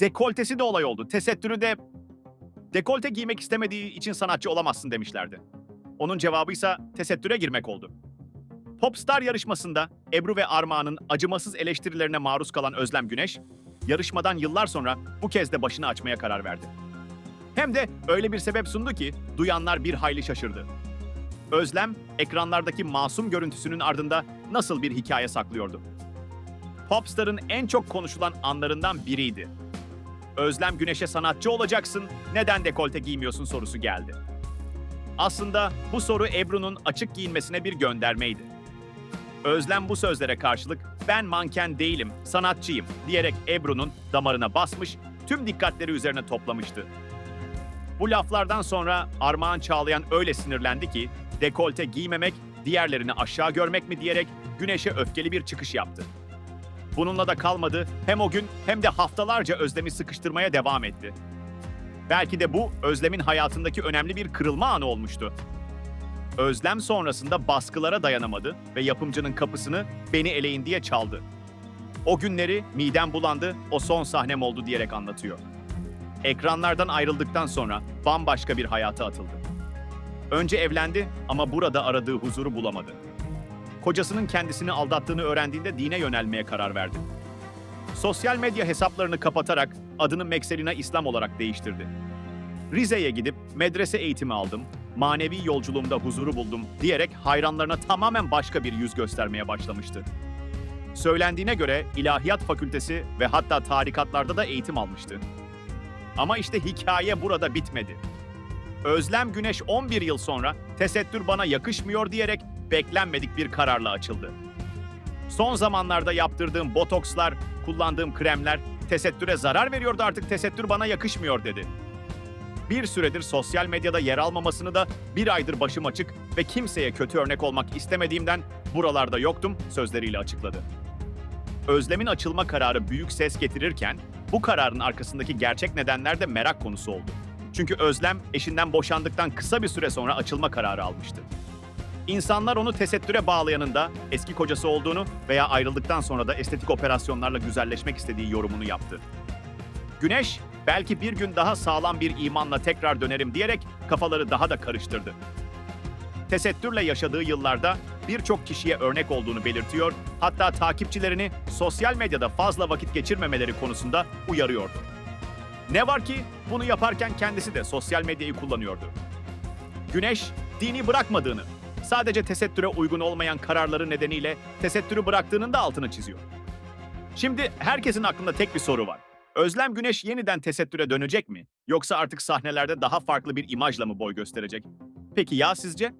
dekoltesi de olay oldu. Tesettürü de... Dekolte giymek istemediği için sanatçı olamazsın demişlerdi. Onun cevabıysa tesettüre girmek oldu. Popstar yarışmasında Ebru ve Armağan'ın acımasız eleştirilerine maruz kalan Özlem Güneş, yarışmadan yıllar sonra bu kez de başını açmaya karar verdi. Hem de öyle bir sebep sundu ki duyanlar bir hayli şaşırdı. Özlem, ekranlardaki masum görüntüsünün ardında nasıl bir hikaye saklıyordu? Popstar'ın en çok konuşulan anlarından biriydi. Özlem Güneş'e sanatçı olacaksın, neden dekolte giymiyorsun sorusu geldi. Aslında bu soru Ebru'nun açık giyinmesine bir göndermeydi. Özlem bu sözlere karşılık ben manken değilim, sanatçıyım diyerek Ebru'nun damarına basmış, tüm dikkatleri üzerine toplamıştı. Bu laflardan sonra Armağan Çağlayan öyle sinirlendi ki dekolte giymemek, diğerlerini aşağı görmek mi diyerek Güneş'e öfkeli bir çıkış yaptı. Bununla da kalmadı, hem o gün hem de haftalarca Özlem'i sıkıştırmaya devam etti. Belki de bu Özlem'in hayatındaki önemli bir kırılma anı olmuştu. Özlem sonrasında baskılara dayanamadı ve yapımcının kapısını beni eleyin diye çaldı. O günleri midem bulandı, o son sahnem oldu diyerek anlatıyor. Ekranlardan ayrıldıktan sonra bambaşka bir hayata atıldı. Önce evlendi ama burada aradığı huzuru bulamadı. Kocasının kendisini aldattığını öğrendiğinde dine yönelmeye karar verdi. Sosyal medya hesaplarını kapatarak adını Mekselina İslam olarak değiştirdi. Rize'ye gidip medrese eğitimi aldım, manevi yolculuğumda huzuru buldum diyerek hayranlarına tamamen başka bir yüz göstermeye başlamıştı. Söylendiğine göre ilahiyat fakültesi ve hatta tarikatlarda da eğitim almıştı. Ama işte hikaye burada bitmedi. Özlem Güneş 11 yıl sonra tesettür bana yakışmıyor diyerek beklenmedik bir kararla açıldı. Son zamanlarda yaptırdığım botokslar, kullandığım kremler tesettüre zarar veriyordu artık tesettür bana yakışmıyor dedi. Bir süredir sosyal medyada yer almamasını da bir aydır başım açık ve kimseye kötü örnek olmak istemediğimden buralarda yoktum sözleriyle açıkladı. Özlem'in açılma kararı büyük ses getirirken bu kararın arkasındaki gerçek nedenler de merak konusu oldu. Çünkü Özlem eşinden boşandıktan kısa bir süre sonra açılma kararı almıştı. İnsanlar onu tesettüre bağlayanın da eski kocası olduğunu veya ayrıldıktan sonra da estetik operasyonlarla güzelleşmek istediği yorumunu yaptı. Güneş, belki bir gün daha sağlam bir imanla tekrar dönerim diyerek kafaları daha da karıştırdı. Tesettürle yaşadığı yıllarda birçok kişiye örnek olduğunu belirtiyor, hatta takipçilerini sosyal medyada fazla vakit geçirmemeleri konusunda uyarıyordu. Ne var ki bunu yaparken kendisi de sosyal medyayı kullanıyordu. Güneş, dini bırakmadığını, sadece tesettüre uygun olmayan kararları nedeniyle tesettürü bıraktığının da altını çiziyor. Şimdi herkesin aklında tek bir soru var. Özlem Güneş yeniden tesettüre dönecek mi? Yoksa artık sahnelerde daha farklı bir imajla mı boy gösterecek? Peki ya sizce?